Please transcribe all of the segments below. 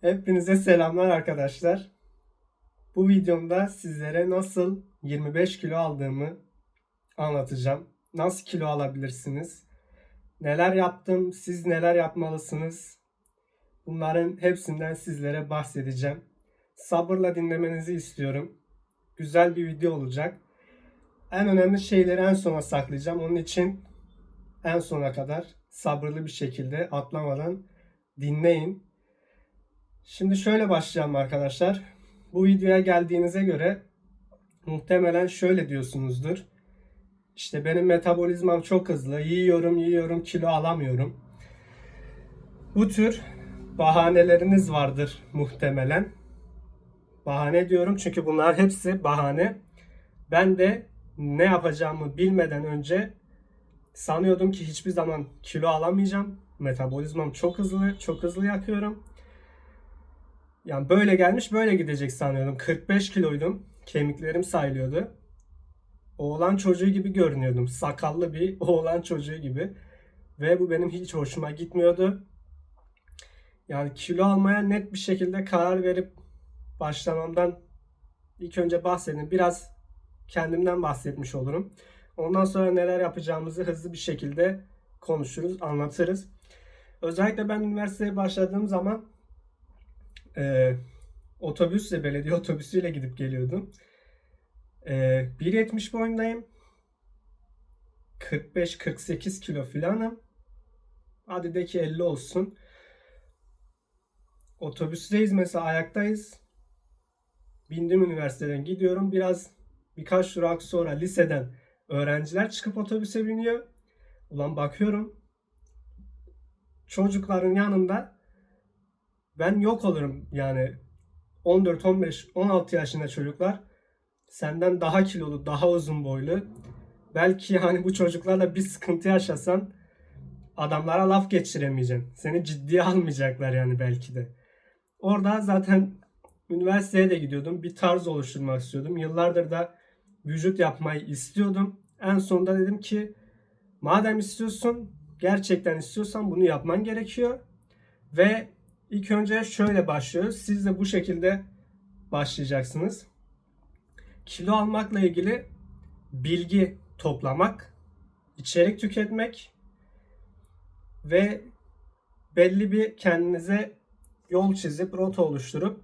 Hepinize selamlar arkadaşlar. Bu videomda sizlere nasıl 25 kilo aldığımı anlatacağım. Nasıl kilo alabilirsiniz? Neler yaptım? Siz neler yapmalısınız? Bunların hepsinden sizlere bahsedeceğim. Sabırla dinlemenizi istiyorum. Güzel bir video olacak. En önemli şeyleri en sona saklayacağım. Onun için en sona kadar sabırlı bir şekilde atlamadan dinleyin. Şimdi şöyle başlayalım arkadaşlar. Bu videoya geldiğinize göre muhtemelen şöyle diyorsunuzdur. İşte benim metabolizmam çok hızlı. Yiyorum, yiyorum, kilo alamıyorum. Bu tür bahaneleriniz vardır muhtemelen. Bahane diyorum çünkü bunlar hepsi bahane. Ben de ne yapacağımı bilmeden önce sanıyordum ki hiçbir zaman kilo alamayacağım. Metabolizmam çok hızlı, çok hızlı yakıyorum. Yani böyle gelmiş böyle gidecek sanıyordum. 45 kiloydum. Kemiklerim sayılıyordu. Oğlan çocuğu gibi görünüyordum. Sakallı bir oğlan çocuğu gibi. Ve bu benim hiç hoşuma gitmiyordu. Yani kilo almaya net bir şekilde karar verip başlamamdan ilk önce bahsedeyim. Biraz kendimden bahsetmiş olurum. Ondan sonra neler yapacağımızı hızlı bir şekilde konuşuruz, anlatırız. Özellikle ben üniversiteye başladığım zaman e, otobüsle, belediye otobüsüyle gidip geliyordum. E, 1.70 boyundayım. 45-48 kilo filanım. Hadi de ki 50 olsun. Otobüsteyiz mesela ayaktayız. Bindim üniversiteden gidiyorum. Biraz birkaç durak sonra liseden öğrenciler çıkıp otobüse biniyor. Ulan bakıyorum çocukların yanında ben yok olurum yani 14, 15, 16 yaşında çocuklar senden daha kilolu, daha uzun boylu. Belki yani bu çocuklarla bir sıkıntı yaşasan adamlara laf geçiremeyeceksin. Seni ciddiye almayacaklar yani belki de. Orada zaten üniversiteye de gidiyordum. Bir tarz oluşturmak istiyordum. Yıllardır da vücut yapmayı istiyordum. En sonunda dedim ki madem istiyorsun, gerçekten istiyorsan bunu yapman gerekiyor. Ve ilk önce şöyle başlıyoruz. Siz de bu şekilde başlayacaksınız. Kilo almakla ilgili bilgi toplamak, içerik tüketmek ve belli bir kendinize yol çizip rota oluşturup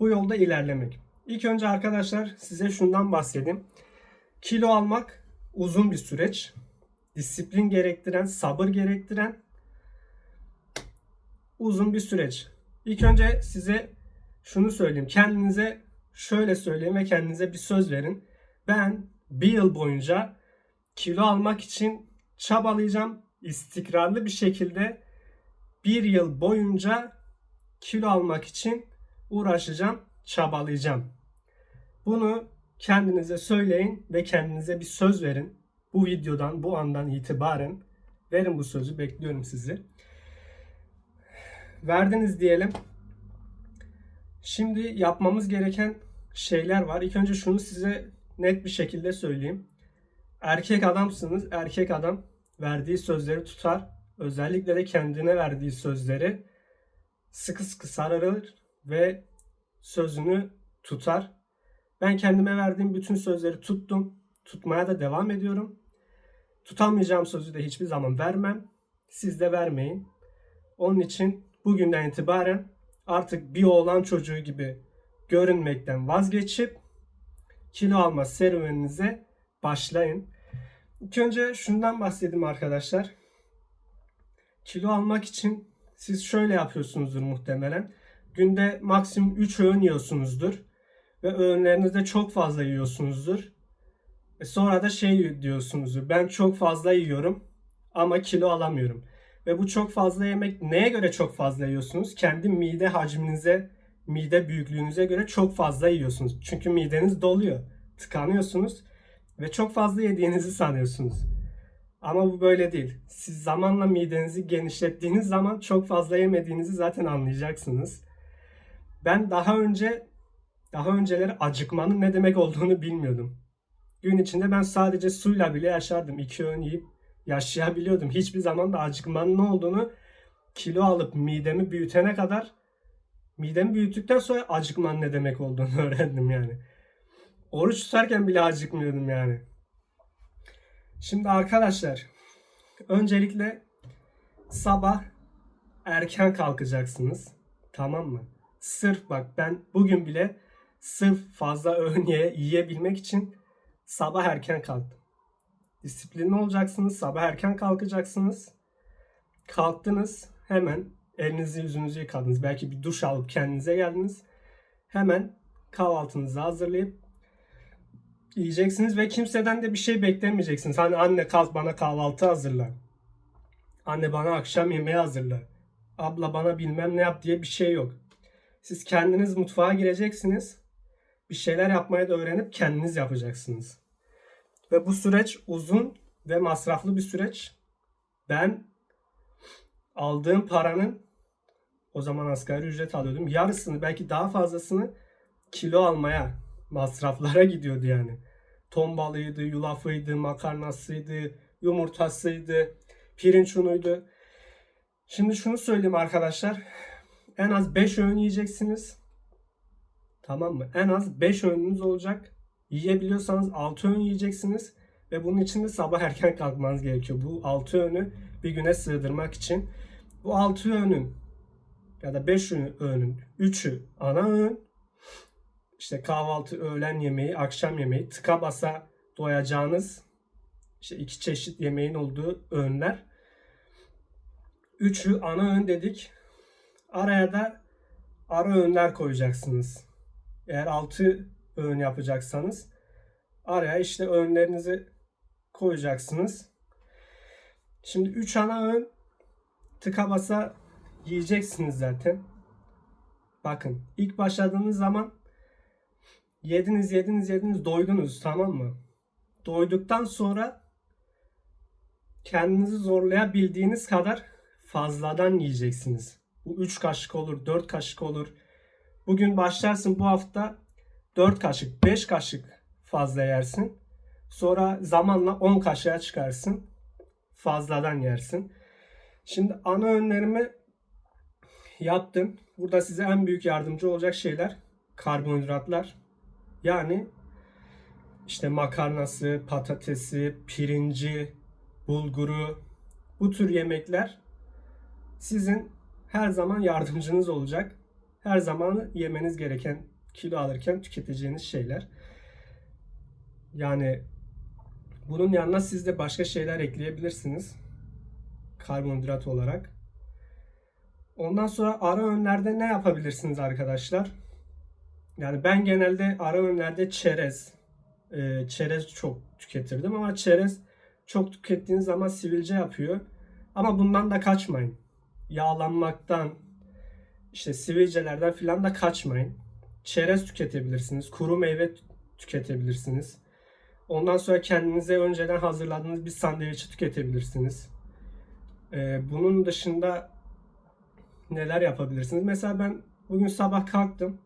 bu yolda ilerlemek. İlk önce arkadaşlar size şundan bahsedeyim. Kilo almak uzun bir süreç. Disiplin gerektiren, sabır gerektiren uzun bir süreç. İlk önce size şunu söyleyeyim. Kendinize şöyle söyleyin ve kendinize bir söz verin. Ben bir yıl boyunca kilo almak için çabalayacağım. İstikrarlı bir şekilde bir yıl boyunca kilo almak için uğraşacağım, çabalayacağım. Bunu kendinize söyleyin ve kendinize bir söz verin. Bu videodan, bu andan itibaren verin bu sözü. Bekliyorum sizi. Verdiniz diyelim. Şimdi yapmamız gereken şeyler var. İlk önce şunu size net bir şekilde söyleyeyim. Erkek adamsınız. Erkek adam verdiği sözleri tutar. Özellikle de kendine verdiği sözleri sıkı sıkı sararır ve sözünü tutar. Ben kendime verdiğim bütün sözleri tuttum. Tutmaya da devam ediyorum. Tutamayacağım sözü de hiçbir zaman vermem. Siz de vermeyin. Onun için bugünden itibaren artık bir oğlan çocuğu gibi görünmekten vazgeçip kilo alma serüveninize başlayın. İlk önce şundan bahsedeyim arkadaşlar. Kilo almak için siz şöyle yapıyorsunuzdur muhtemelen. Günde maksimum 3 öğün yiyorsunuzdur. Ve öğünlerinizde çok fazla yiyorsunuzdur. E sonra da şey diyorsunuzdur. Ben çok fazla yiyorum ama kilo alamıyorum. Ve bu çok fazla yemek neye göre çok fazla yiyorsunuz? Kendi mide hacminize, mide büyüklüğünüze göre çok fazla yiyorsunuz. Çünkü mideniz doluyor. Tıkanıyorsunuz ve çok fazla yediğinizi sanıyorsunuz. Ama bu böyle değil. Siz zamanla midenizi genişlettiğiniz zaman çok fazla yemediğinizi zaten anlayacaksınız. Ben daha önce daha önceleri acıkmanın ne demek olduğunu bilmiyordum. Gün içinde ben sadece suyla bile yaşardım. İki öğün yiyip yaşayabiliyordum. Hiçbir zaman da acıkmanın ne olduğunu kilo alıp midemi büyütene kadar Midemi büyüttükten sonra acıkmanın ne demek olduğunu öğrendim yani. Oruç tutarken bile acıkmıyordum yani. Şimdi arkadaşlar öncelikle sabah erken kalkacaksınız. Tamam mı? Sırf bak ben bugün bile sırf fazla öğün ye- yiyebilmek için sabah erken kalktım. Disiplinli olacaksınız. Sabah erken kalkacaksınız. Kalktınız hemen elinizi yüzünüzü yıkadınız. Belki bir duş alıp kendinize geldiniz. Hemen kahvaltınızı hazırlayıp yiyeceksiniz ve kimseden de bir şey beklemeyeceksiniz. Hani anne kalk bana kahvaltı hazırla. Anne bana akşam yemeği hazırla. Abla bana bilmem ne yap diye bir şey yok. Siz kendiniz mutfağa gireceksiniz. Bir şeyler yapmayı da öğrenip kendiniz yapacaksınız. Ve bu süreç uzun ve masraflı bir süreç. Ben aldığım paranın o zaman asgari ücret alıyordum. Yarısını belki daha fazlasını kilo almaya masraflara gidiyordu yani. Ton balığıydı, yulafıydı, makarnasıydı, yumurtasıydı, pirinç unuydu. Şimdi şunu söyleyeyim arkadaşlar. En az 5 öğün yiyeceksiniz. Tamam mı? En az 5 öğününüz olacak. Yiyebiliyorsanız 6 öğün yiyeceksiniz. Ve bunun için de sabah erken kalkmanız gerekiyor. Bu 6 öğünü bir güne sığdırmak için. Bu 6 öğünün ya da 5 öğünün 3'ü ana öğün. İşte kahvaltı, öğlen yemeği, akşam yemeği, tıka basa doyacağınız işte iki çeşit yemeğin olduğu öğünler. Üçü ana öğün dedik. Araya da ara öğünler koyacaksınız. Eğer 6 öğün yapacaksanız araya işte öğünlerinizi koyacaksınız. Şimdi 3 ana öğün tıka basa yiyeceksiniz zaten. Bakın ilk başladığınız zaman yediniz yediniz yediniz doydunuz tamam mı? Doyduktan sonra kendinizi zorlayabildiğiniz kadar fazladan yiyeceksiniz. Bu 3 kaşık olur, 4 kaşık olur. Bugün başlarsın bu hafta 4 kaşık, 5 kaşık fazla yersin. Sonra zamanla 10 kaşığa çıkarsın. Fazladan yersin. Şimdi ana öğünlerimi yaptım. Burada size en büyük yardımcı olacak şeyler karbonhidratlar. Yani işte makarnası, patatesi, pirinci, bulguru bu tür yemekler sizin her zaman yardımcınız olacak. Her zaman yemeniz gereken kilo alırken tüketeceğiniz şeyler. Yani bunun yanına siz de başka şeyler ekleyebilirsiniz. Karbonhidrat olarak. Ondan sonra ara öğünlerde ne yapabilirsiniz arkadaşlar? Yani ben genelde ara öğünlerde çerez, e, çerez çok tüketirdim ama çerez çok tükettiğiniz zaman sivilce yapıyor. Ama bundan da kaçmayın. Yağlanmaktan, işte sivilcelerden filan da kaçmayın. Çerez tüketebilirsiniz. Kuru meyve tüketebilirsiniz. Ondan sonra kendinize önceden hazırladığınız bir sandviçi tüketebilirsiniz. Ee, bunun dışında neler yapabilirsiniz? Mesela ben bugün sabah kalktım.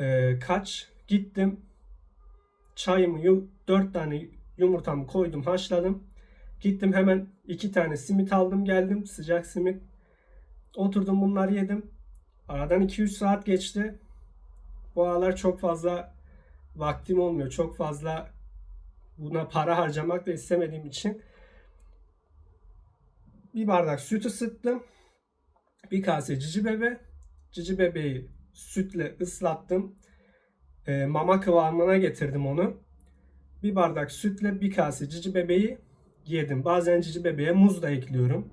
Ee, kaç? Gittim. Çayımı, dört tane yumurtamı koydum, haşladım. Gittim hemen iki tane simit aldım geldim. Sıcak simit. Oturdum bunları yedim. Aradan 2-3 saat geçti. Bu aralar çok fazla vaktim olmuyor. Çok fazla buna para harcamak da istemediğim için bir bardak süt ısıttım. Bir kase cici bebe. Cici bebeği sütle ıslattım. E, mama kıvamına getirdim onu. Bir bardak sütle bir kase cici bebeği yedim. Bazen cici bebeğe muz da ekliyorum.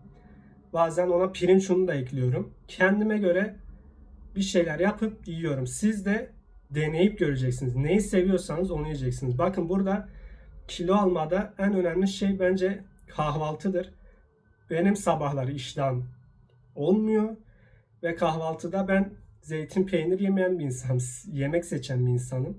Bazen ona pirinç unu da ekliyorum. Kendime göre bir şeyler yapıp yiyorum. Siz de deneyip göreceksiniz. Neyi seviyorsanız onu yiyeceksiniz. Bakın burada kilo almada en önemli şey bence kahvaltıdır. Benim sabahları iştahım olmuyor ve kahvaltıda ben zeytin peynir yemeyen bir insanım. Yemek seçen bir insanım.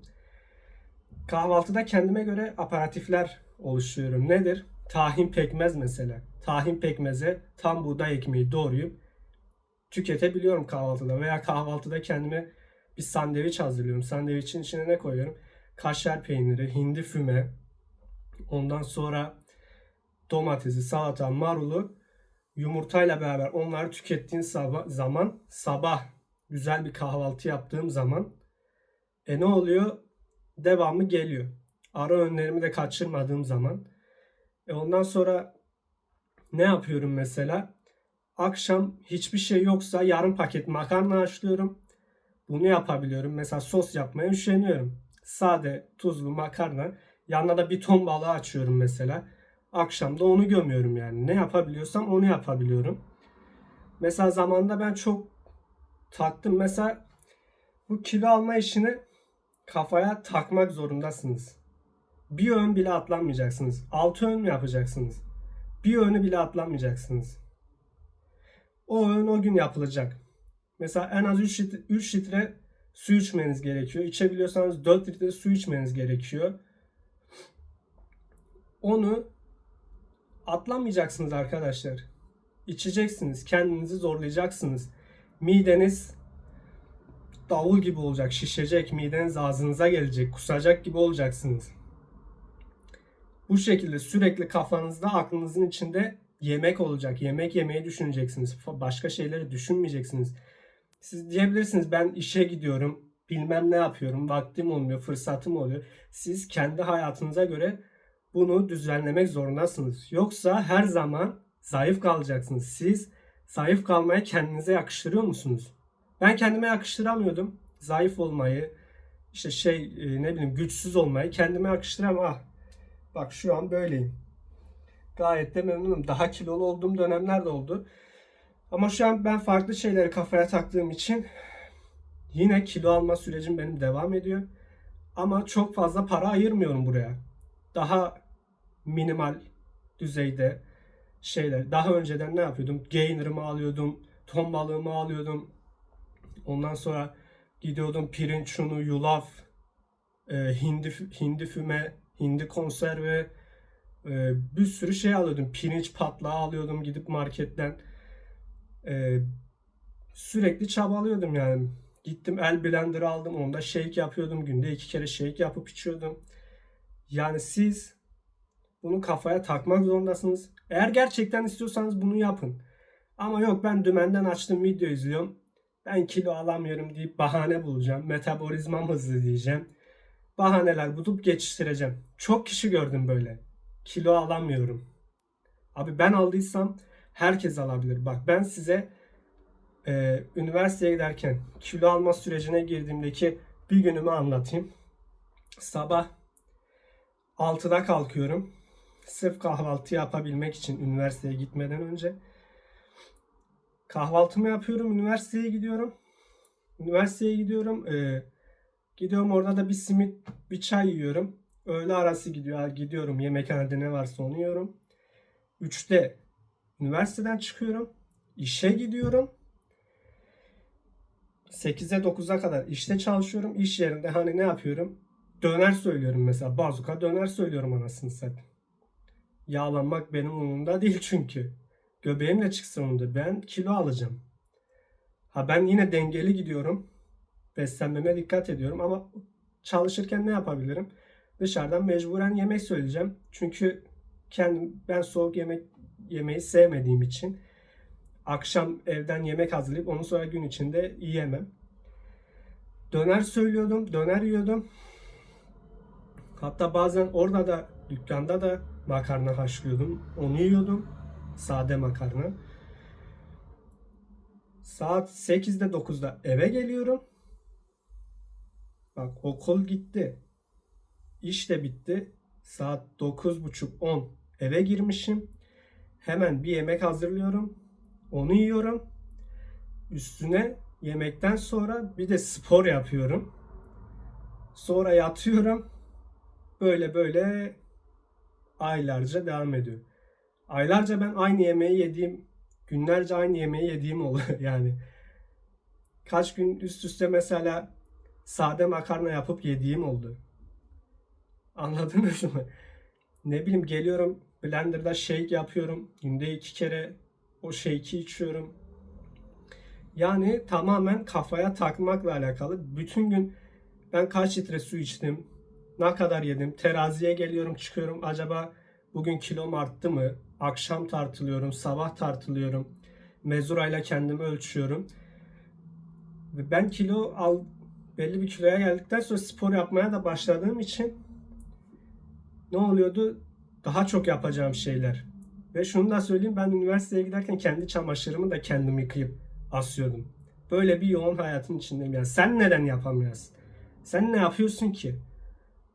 Kahvaltıda kendime göre aparatifler oluşturuyorum. Nedir? Tahin pekmez mesela. Tahin pekmeze tam buğday ekmeği doğrayıp tüketebiliyorum kahvaltıda. Veya kahvaltıda kendime bir sandviç hazırlıyorum. Sandviçin içine ne koyuyorum? Kaşar peyniri, hindi füme, ondan sonra domatesi, salata, marulu, yumurtayla beraber onları tükettiğin sabah, zaman sabah güzel bir kahvaltı yaptığım zaman e ne oluyor? Devamı geliyor. Ara öğünlerimi de kaçırmadığım zaman. E ondan sonra ne yapıyorum mesela? Akşam hiçbir şey yoksa yarım paket makarna haşlıyorum. Bunu yapabiliyorum. Mesela sos yapmaya üşeniyorum. Sade, tuzlu makarna. Yanına da bir ton balığı açıyorum mesela. Akşam da onu gömüyorum yani. Ne yapabiliyorsam onu yapabiliyorum. Mesela zamanda ben çok taktım. Mesela bu kilo alma işini kafaya takmak zorundasınız. Bir öğün bile atlanmayacaksınız. Altı öğün mü yapacaksınız? Bir öğünü bile atlanmayacaksınız. O öğün o gün yapılacak. Mesela en az 3 litre, 3 litre su içmeniz gerekiyor. İçebiliyorsanız 4 litre su içmeniz gerekiyor. Onu atlamayacaksınız arkadaşlar. İçeceksiniz. Kendinizi zorlayacaksınız. Mideniz davul gibi olacak. Şişecek. Mideniz ağzınıza gelecek. Kusacak gibi olacaksınız. Bu şekilde sürekli kafanızda aklınızın içinde yemek olacak. Yemek yemeyi düşüneceksiniz. Başka şeyleri düşünmeyeceksiniz. Siz diyebilirsiniz ben işe gidiyorum. Bilmem ne yapıyorum. Vaktim olmuyor. Fırsatım oluyor. Siz kendi hayatınıza göre bunu düzenlemek zorundasınız. Yoksa her zaman zayıf kalacaksınız. Siz zayıf kalmayı kendinize yakıştırıyor musunuz? Ben kendime yakıştıramıyordum. Zayıf olmayı, işte şey e, ne bileyim güçsüz olmayı kendime yakıştıramam. Ah, bak şu an böyleyim. Gayet de memnunum. Daha kilolu olduğum dönemler de oldu. Ama şu an ben farklı şeyleri kafaya taktığım için yine kilo alma sürecim benim devam ediyor. Ama çok fazla para ayırmıyorum buraya. Daha minimal düzeyde şeyler. Daha önceden ne yapıyordum? Gainer'ımı alıyordum, ton balığımı alıyordum. Ondan sonra gidiyordum pirinç unu, yulaf, e, hindi hindi füme, hindi konserve, e, bir sürü şey alıyordum. Pirinç patlağı alıyordum gidip marketten. E, sürekli çabalıyordum yani. Gittim el blender aldım. Onda shake yapıyordum. Günde iki kere shake yapıp içiyordum. Yani siz bunu kafaya takmak zorundasınız. Eğer gerçekten istiyorsanız bunu yapın. Ama yok ben dümenden açtım video izliyorum. Ben kilo alamıyorum deyip bahane bulacağım. Metabolizmam hızlı diyeceğim. Bahaneler bulup geçiştireceğim. Çok kişi gördüm böyle. Kilo alamıyorum. Abi ben aldıysam herkes alabilir. Bak ben size e, üniversiteye giderken kilo alma sürecine girdiğimdeki bir günümü anlatayım. Sabah 6'da kalkıyorum. Sırf kahvaltı yapabilmek için üniversiteye gitmeden önce. Kahvaltımı yapıyorum, üniversiteye gidiyorum. Üniversiteye gidiyorum. E, gidiyorum orada da bir simit, bir çay yiyorum. Öğle arası gidiyor, gidiyorum. Yemekhanede ne varsa onu yiyorum. 3'te üniversiteden çıkıyorum. İşe gidiyorum. 8'e 9'a kadar işte çalışıyorum. İş yerinde hani ne yapıyorum? Döner söylüyorum mesela. Bazuka döner söylüyorum anasını satayım. Yağlanmak benim umurumda değil çünkü. Göbeğim de çıksın onda. Ben kilo alacağım. Ha ben yine dengeli gidiyorum. Beslenmeme dikkat ediyorum ama çalışırken ne yapabilirim? Dışarıdan mecburen yemek söyleyeceğim. Çünkü kendim ben soğuk yemek yemeyi sevmediğim için akşam evden yemek hazırlayıp onu sonra gün içinde yiyemem. Döner söylüyordum, döner yiyordum. Hatta bazen orada da dükkanda da makarna haşlıyordum. Onu yiyordum. Sade makarna. Saat 8'de 9'da eve geliyorum. Bak okul gitti. İş de bitti. Saat 9.30-10 eve girmişim. Hemen bir yemek hazırlıyorum. Onu yiyorum. Üstüne yemekten sonra bir de spor yapıyorum. Sonra yatıyorum. Böyle böyle aylarca devam ediyor. Aylarca ben aynı yemeği yediğim, günlerce aynı yemeği yediğim oluyor yani. Kaç gün üst üste mesela sade makarna yapıp yediğim oldu. Anladınız mı? Ne bileyim geliyorum blenderda shake yapıyorum. Günde iki kere o shake'i içiyorum. Yani tamamen kafaya takmakla alakalı. Bütün gün ben kaç litre su içtim, ne kadar yedim, teraziye geliyorum çıkıyorum. Acaba bugün kilom arttı mı? Akşam tartılıyorum, sabah tartılıyorum. Mezurayla kendimi ölçüyorum. Ve ben kilo al belli bir kiloya geldikten sonra spor yapmaya da başladığım için ne oluyordu? Daha çok yapacağım şeyler. Ve şunu da söyleyeyim ben üniversiteye giderken kendi çamaşırımı da kendim yıkayıp asıyordum. Böyle bir yoğun hayatın içindeyim. Yani sen neden yapamıyorsun? Sen ne yapıyorsun ki?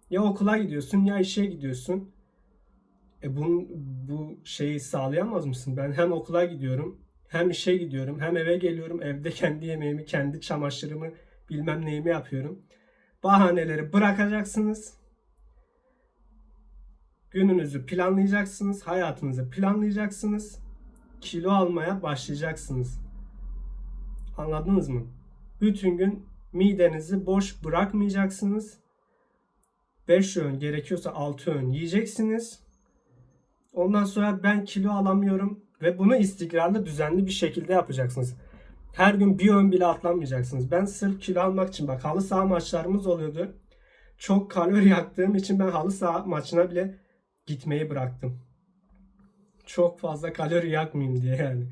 Ya okula gidiyorsun ya işe gidiyorsun. E bu, bu şeyi sağlayamaz mısın? Ben hem okula gidiyorum, hem işe gidiyorum, hem eve geliyorum. Evde kendi yemeğimi, kendi çamaşırımı, bilmem neyimi yapıyorum. Bahaneleri bırakacaksınız. Gününüzü planlayacaksınız, hayatınızı planlayacaksınız. Kilo almaya başlayacaksınız. Anladınız mı? Bütün gün midenizi boş bırakmayacaksınız. 5 öğün gerekiyorsa 6 öğün yiyeceksiniz. Ondan sonra ben kilo alamıyorum ve bunu istikrarlı düzenli bir şekilde yapacaksınız. Her gün bir öğün bile atlanmayacaksınız. Ben sırf kilo almak için bak halı saha maçlarımız oluyordu. Çok kalori yaktığım için ben halı saha maçına bile gitmeyi bıraktım. Çok fazla kalori yakmayayım diye yani.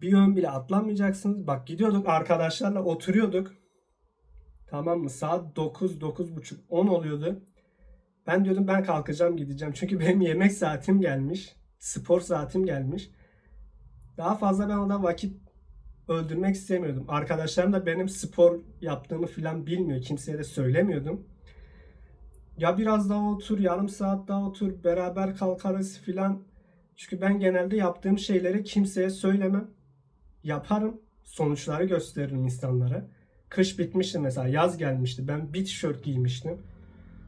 Bir öğün bile atlanmayacaksınız. Bak gidiyorduk arkadaşlarla oturuyorduk. Tamam mı? Saat 9, 9.30, 10 oluyordu. Ben diyordum ben kalkacağım gideceğim. Çünkü benim yemek saatim gelmiş. Spor saatim gelmiş. Daha fazla ben ona vakit öldürmek istemiyordum. Arkadaşlarım da benim spor yaptığımı falan bilmiyor. Kimseye de söylemiyordum. Ya biraz daha otur, yarım saat daha otur, beraber kalkarız filan. Çünkü ben genelde yaptığım şeyleri kimseye söylemem. Yaparım, sonuçları gösteririm insanlara. Kış bitmişti mesela, yaz gelmişti. Ben bir tişört giymiştim.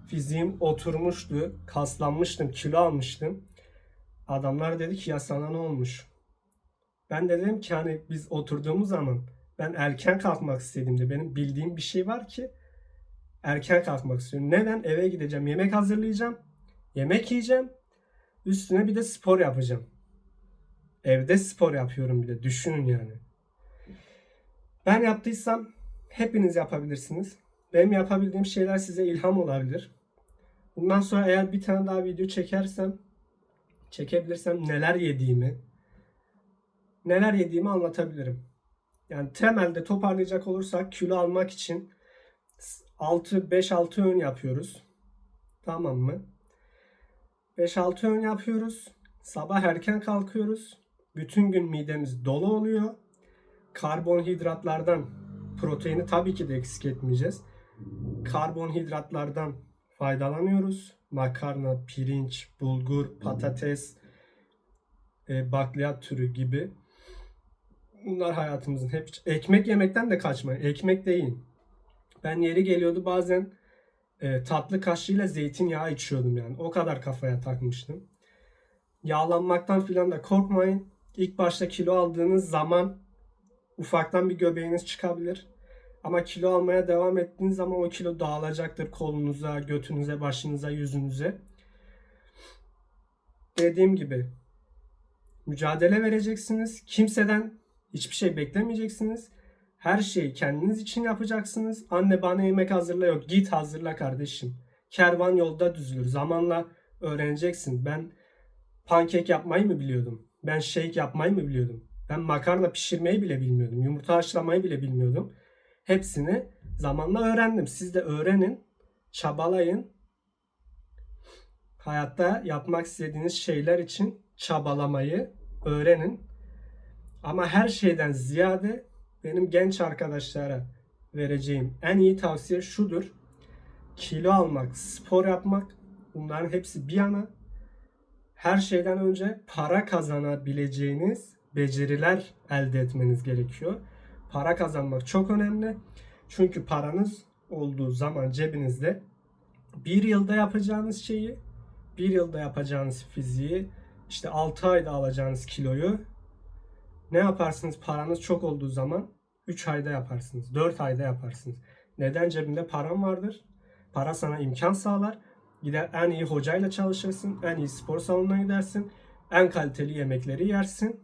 Fiziğim oturmuştu, kaslanmıştım, kilo almıştım. Adamlar dedi ki ya sana ne olmuş? Ben de dedim ki hani biz oturduğumuz zaman ben erken kalkmak istediğimde benim bildiğim bir şey var ki erken kalkmak istiyorum. Neden? Eve gideceğim, yemek hazırlayacağım, yemek yiyeceğim, üstüne bir de spor yapacağım. Evde spor yapıyorum bir de düşünün yani. Ben yaptıysam hepiniz yapabilirsiniz. Benim yapabildiğim şeyler size ilham olabilir. Bundan sonra eğer bir tane daha video çekersem, çekebilirsem neler yediğimi, neler yediğimi anlatabilirim. Yani temelde toparlayacak olursak kilo almak için 6 5-6 öğün yapıyoruz. Tamam mı? 5-6 öğün yapıyoruz. Sabah erken kalkıyoruz. Bütün gün midemiz dolu oluyor. Karbonhidratlardan proteini tabii ki de eksik etmeyeceğiz. Karbonhidratlardan faydalanıyoruz. Makarna, pirinç, bulgur, patates, e, bakliyat türü gibi. Bunlar hayatımızın hep ekmek yemekten de kaçmayın. Ekmek de yiyin. Ben yeri geliyordu bazen e, tatlı kaşığıyla zeytinyağı içiyordum yani. O kadar kafaya takmıştım. Yağlanmaktan filan da korkmayın. İlk başta kilo aldığınız zaman ufaktan bir göbeğiniz çıkabilir. Ama kilo almaya devam ettiğiniz zaman o kilo dağılacaktır kolunuza, götünüze, başınıza, yüzünüze. Dediğim gibi mücadele vereceksiniz. Kimseden hiçbir şey beklemeyeceksiniz. Her şeyi kendiniz için yapacaksınız. Anne bana yemek hazırla yok. Git hazırla kardeşim. Kervan yolda düzülür. Zamanla öğreneceksin. Ben pankek yapmayı mı biliyordum? Ben shake yapmayı mı biliyordum? Ben makarna pişirmeyi bile bilmiyordum. Yumurta haşlamayı bile bilmiyordum. Hepsini zamanla öğrendim. Siz de öğrenin, çabalayın. Hayatta yapmak istediğiniz şeyler için çabalamayı öğrenin. Ama her şeyden ziyade benim genç arkadaşlara vereceğim en iyi tavsiye şudur. Kilo almak, spor yapmak bunların hepsi bir yana. Her şeyden önce para kazanabileceğiniz beceriler elde etmeniz gerekiyor. Para kazanmak çok önemli. Çünkü paranız olduğu zaman cebinizde bir yılda yapacağınız şeyi, bir yılda yapacağınız fiziği, işte 6 ayda alacağınız kiloyu ne yaparsınız paranız çok olduğu zaman 3 ayda yaparsınız, 4 ayda yaparsınız. Neden cebinde param vardır? Para sana imkan sağlar. Gider en iyi hocayla çalışırsın, en iyi spor salonuna gidersin, en kaliteli yemekleri yersin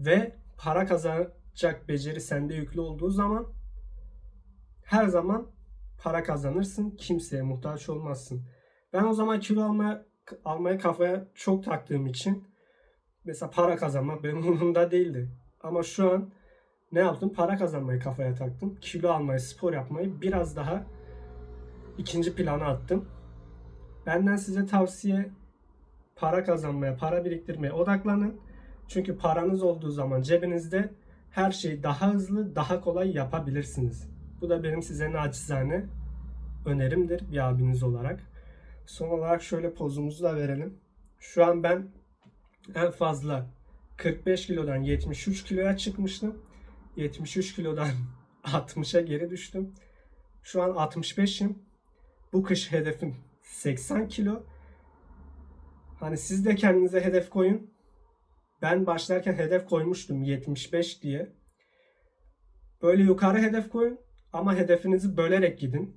ve para kazanacak beceri sende yüklü olduğu zaman her zaman para kazanırsın, kimseye muhtaç olmazsın. Ben o zaman kilo almaya almaya kafaya çok taktığım için mesela para kazanmak benim umurumda değildi. Ama şu an ne yaptım? Para kazanmayı kafaya taktım. Kilo almayı, spor yapmayı biraz daha ikinci plana attım. Benden size tavsiye para kazanmaya, para biriktirmeye odaklanın. Çünkü paranız olduğu zaman cebinizde her şeyi daha hızlı, daha kolay yapabilirsiniz. Bu da benim size naçizane önerimdir bir abiniz olarak. Son olarak şöyle pozumuzu da verelim. Şu an ben en fazla 45 kilodan 73 kiloya çıkmıştım. 73 kilodan 60'a geri düştüm. Şu an 65'im. Bu kış hedefim 80 kilo. Hani siz de kendinize hedef koyun. Ben başlarken hedef koymuştum 75 diye. Böyle yukarı hedef koyun ama hedefinizi bölerek gidin.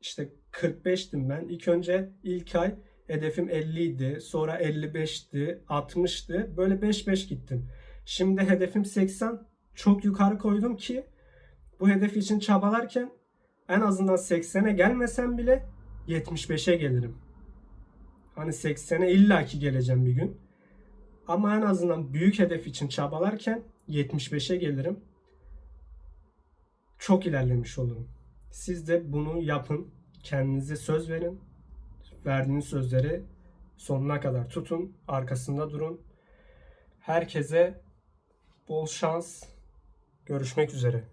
İşte 45'tim ben. İlk önce ilk ay hedefim 50 idi. Sonra 55'ti, 60'tı. Böyle 5-5 gittim. Şimdi hedefim 80. Çok yukarı koydum ki bu hedef için çabalarken en azından 80'e gelmesem bile 75'e gelirim. Hani 80'e illaki geleceğim bir gün. Ama en azından büyük hedef için çabalarken 75'e gelirim. Çok ilerlemiş olurum. Siz de bunu yapın. Kendinize söz verin. Verdiğiniz sözleri sonuna kadar tutun. Arkasında durun. Herkese bol şans. Görüşmek üzere.